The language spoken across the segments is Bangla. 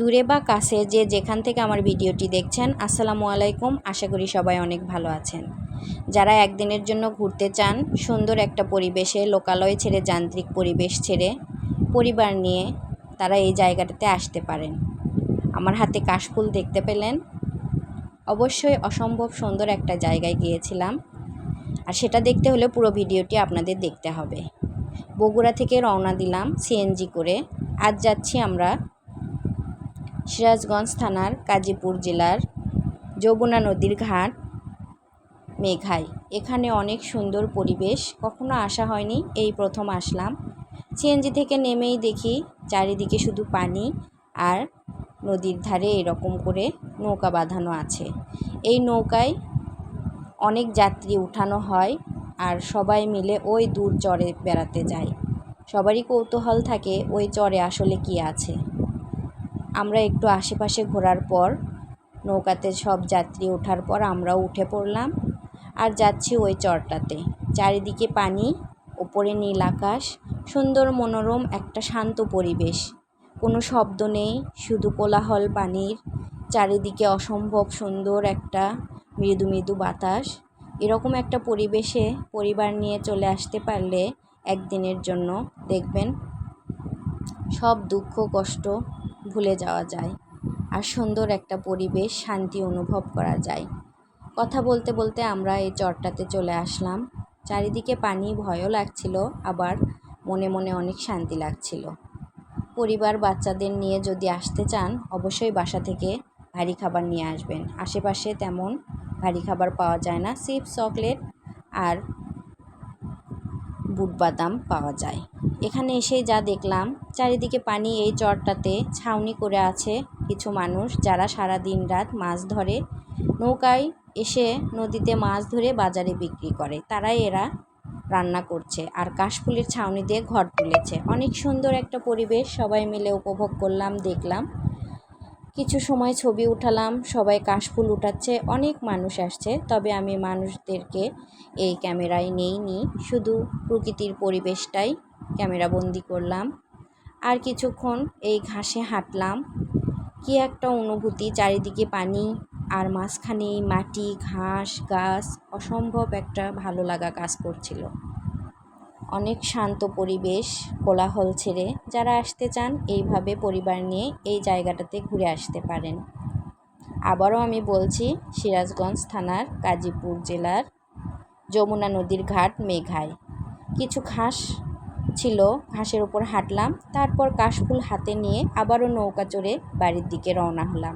দূরে বা কাছে যে যেখান থেকে আমার ভিডিওটি দেখছেন, আসসালামু আলাইকুম। আশা করি সবাই অনেক ভালো আছেন। যারা একদিনের জন্য ঘুরতে চান, সুন্দর একটা পরিবেশে লোকালয় ছেড়ে যান্ত্রিক পরিবেশ ছেড়ে পরিবার নিয়ে তারা এই জায়গাটাতে আসতে পারেন। আমার হাতে কাশফুল দেখতে পেলেন। অবশ্যই অসম্ভব সুন্দর একটা জায়গায় গিয়েছিলাম। আর সেটা দেখতে হলে পুরো ভিডিওটি আপনাদের দেখতে হবে। বগুড়া থেকে রওনা দিলাম সিএনজি করে। আজ যাচ্ছি আমরা সিরাজগঞ্জ থানার কাজীপুর জেলার যমুনা নদীর ঘাট মেঘাই। এখানে অনেক সুন্দর পরিবেশ। কখনো আসা হয়নি, এই প্রথম আসলাম। সিএনজি থেকে নেমেই দেখি চারিদিকে শুধু পানি আর নদীর ধারে এরকম করে নৌকা বাঁধানো আছে। এই নৌকায় অনেক যাত্রী উঠানো হয় আর সবাই মিলে ওই দূর চরে বেড়াতে যায়। সবারই কৌতূহল থাকে, ওই চরে আসলে কি আছে। আমরা একটু আশেপাশে ঘোরার পর, নৌকাতে সব যাত্রী ওঠার পর আমরাও উঠে পড়লাম আর যাচ্ছি ওই চরটাতে। চারিদিকে পানি, ওপরে নীল আকাশ, সুন্দর মনোরম একটা শান্ত পরিবেশ। কোনো শব্দ নেই, শুধু কোলাহল পানির, চারিদিকে অসম্ভব সুন্দর একটা মৃদু মৃদু বাতাস। এরকম একটা পরিবেশে পরিবার নিয়ে চলে আসতে পারলে একদিনের জন্য দেখবেন সব দুঃখ কষ্ট ভুলে যাওয়া যায় আর সুন্দর একটা পরিবেশ, শান্তি অনুভব করা যায়। কথা বলতে বলতে আমরা এই চরটাতে চলে আসলাম। চারিদিকে পানি, ভয়ও লাগছিল, আবার মনে মনে অনেক শান্তি লাগছিল। পরিবার, বাচ্চাদের নিয়ে যদি আসতে চান, অবশ্যই বাসা থেকে ভারী খাবার নিয়ে আসবেন। আশেপাশে তেমন ভারী খাবার পাওয়া যায় না। চিপস, চকলেট আর বুট বাদাম পাওয়া যায়। এখানে এসে যা দেখলাম, চারিদিকে পানি এই চরটাতে ছাউনি করে আছে কিছু মানুষ যারা সারা দিন রাত মাছ ধরে নৌকায় এসে নদীতে মাছ ধরে বাজারে বিক্রি করে। তারাই এরা রান্না করছে আর কাশফুলের ছাউনি দিয়ে ঘর তুলেছে। অনেক সুন্দর একটা পরিবেশ সবাই মিলে উপভোগ করলাম, দেখলাম। কিছু সময় ছবি উঠালাম, সবাই কাশফুল উঠাচ্ছে, অনেক মানুষ আসছে, তবে আমি মানুষদেরকে এই ক্যামেরায় নেইনি, শুধু প্রকৃতির পরিবেশটাই ক্যামেরা বন্দি করলাম। আর কিছুক্ষণ এই ঘাসে হাঁটলাম। কি একটা অনুভূতি, চারিদিকে পানি আর মাঝখানে মাটি, ঘাস, গাছ, অসম্ভব একটা ভালো লাগা কাজ করছিল। অনেক শান্ত পরিবেশ, কোলাহল ছেড়ে যারা আসতে চান, এইভাবে পরিবার নিয়ে এই জায়গাটাতে ঘুরে আসতে পারেন। আবারও আমি বলছি, সিরাজগঞ্জ থানার গাজীপুর জেলার যমুনা নদীর ঘাট, মেঘায়। কিছু ঘাস ছিল ঘাসের ওপর হাঁটলাম, তারপর কাশফুল হাতে নিয়ে আবারও নৌকা চড়ে বাড়ির দিকে রওনা হলাম।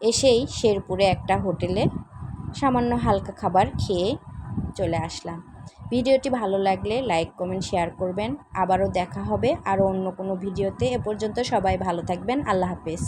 এসেই শেরপুরে একটা হোটেলে সামান্য হালকা খাবার খেয়ে চলে আসলাম। ভিডিওটি ভালো লাগলে লাইক, কমেন্ট, শেয়ার করবেন। আবারও দেখা হবে আরও অন্য কোনো ভিডিওতে। এ পর্যন্ত সবাই ভালো থাকবেন। আল্লাহ হাফেজ।